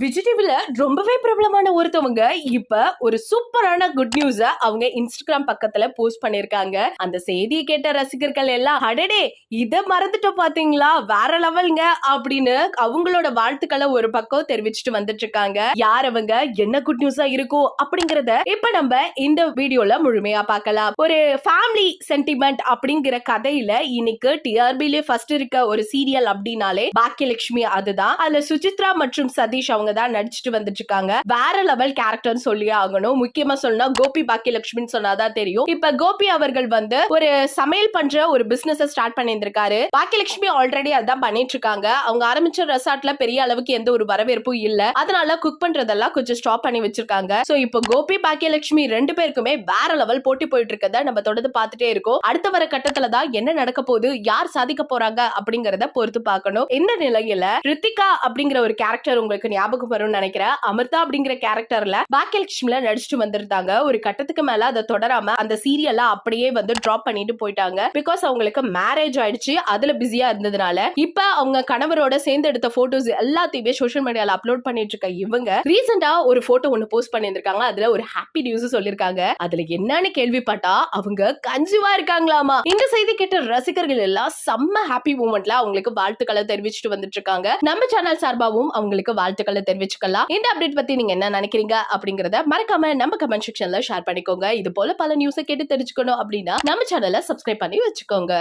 விஜய் டிவில ரொம்பவே பிரபலமான ஒருத்தவங்க இப்ப ஒரு சூப்பரான குட் நியூஸ அவங்க இன்ஸ்டாகிராம் பக்கத்துல போஸ்ட் பண்ணிருக்காங்க. அந்த செய்தியை கேட்ட ரசிகர்கள் எல்லாம் அடடே இத மறந்துட்டோம் பாத்தீங்களா? வேற லெவல்ங்க அப்படின்னு அவங்களோட வாழ்த்துக்களை ஒரு பக்கம் தெரிவிச்சுட்டு வந்துட்டு இருக்காங்க யார் அவங்க? என்ன குட் நியூஸா இருக்கும்? அப்படிங்கறத இப்ப நம்ம இந்த வீடியோல முழுமையா பார்க்கலாம். ஒரு ஃபேமிலி சென்டிமெண்ட் அப்படிங்கிற கதையில இன்னைக்கு டிஆர்பிலே ஃபர்ஸ்ட் இருக்க ஒரு சீரியல் அப்படின்னாலே பாக்கியலட்சுமி அதுதான். அதுல சுசித்ரா மற்றும் சதீஷ் அவங்க தான் நடிச்சிட்டு வந்துட்டு இருக்காங்க வேற லெவல் கேரக்டர்னு சொல்லி ஆகணும். முக்கியமா சொன்னா கோபி பாக்கியலட்சுமின்னு சொன்னாதான் தெரியும். இப்ப கோபி அவர்கள் வந்து ஒரு சமையல் பண்ற ஒரு பிசினஸ் ஸ்டார்ட் பண்ணியிருந்திருக்காரு. பாக்கியலட்சுமி ஆல்ரெடி அதான் பண்ணிட்டு இருக்காங்க அவங்க ஆரம்பிச்ச ரெசார்ட்ல பெரிய அளவுக்கு எந்த ஒரு வரவேற்பும் இல்ல. அதனால குக் பண்றதெல்லாம் கொஞ்சம் ஸ்டாப் பண்ணி வச்சிருக்காங்க. சோ இப்போ கோபி பாக்கியலட்சுமி ரெண்டு பேருக்குமே வேற லெவல் போட்டி போயிட்டு இருக்கத நம்ம தொடர்ந்து பார்த்துட்டே இருக்கோம். அடுத்த வர கட்டத்துல தான் என்ன நடக்க போகுது யார் சாதிக்க போறாங்க அப்படிங்கறத பொறுத்து பார்க்கணும். இந்த நிலையில ரித்திகா அப்படிங்கிற ஒரு கேரக்டர் உங்களுக்கு ஞாபகம் வரும்னு நினைக்கிறேன். அமிர்தா அப்படிங்கிற கேரக்டர்ல பாக்கியலட்சுமில நடிச்சுட்டு வந்திருந்தாங்க. ஒரு கட்டத்துக்கு மேல அதை தொடராம அந்த சீரியல்ல அப்படியே வந்து டிராப் பண்ணிட்டு போயிட்டாங்க. பிகாஸ் அவங்களுக்கு மேரேஜ் ஆயிடுச்சு. அதுல பிஸியா இருந்ததுனால இப்ப அவங்க கணவரோட சேர்ந்து எடுத்த போட்டோஸ் எல்லாத்தையுமே சோஷியல் மீடியால அப்லோட் பண்ணிட்டு இருக்க இவங்க ரீசெண்டா ஒரு போட்டோ ஒன்னு போஸ்ட் பண்ணியிருக்காங்க அதுல ஒரு ஹாப்பி நியூஸ் சொல்லிருக்காங்க அதுல என்னன்னு கேள்விப்பட்டா அவங்க கஞ்சுவா இருக்காங்களாமா. இந்த செய்தி கேட்ட ரசிகர்கள் எல்லாம் செம்ம ஹாப்பி மூமெண்ட்ல அவங்களுக்கு வாழ்த்துக்களை தெரிவிச்சுட்டு வந்துட்டு இருக்காங்க. நம்ம சேனல் சார்பாவும் அவங்களுக்கு வாழ்த்துக்களை தெரிவிச்சுக்கலாம். இந்த அப்டேட் பத்தி நீங்க என்ன நினைக்கிறீங்க அப்படிங்கறத மறக்காம நம்ம கமெண்ட் செக்ஷன்ல ஷேர் பண்ணிக்கோங்க. இது போல பல நியூஸை கேட்டு தெரிஞ்சுக்கணும் அப்படின்னா நம்ம சேனலை சப்ஸ்கிரைப் பண்ணி வச்சுக்கோங்க.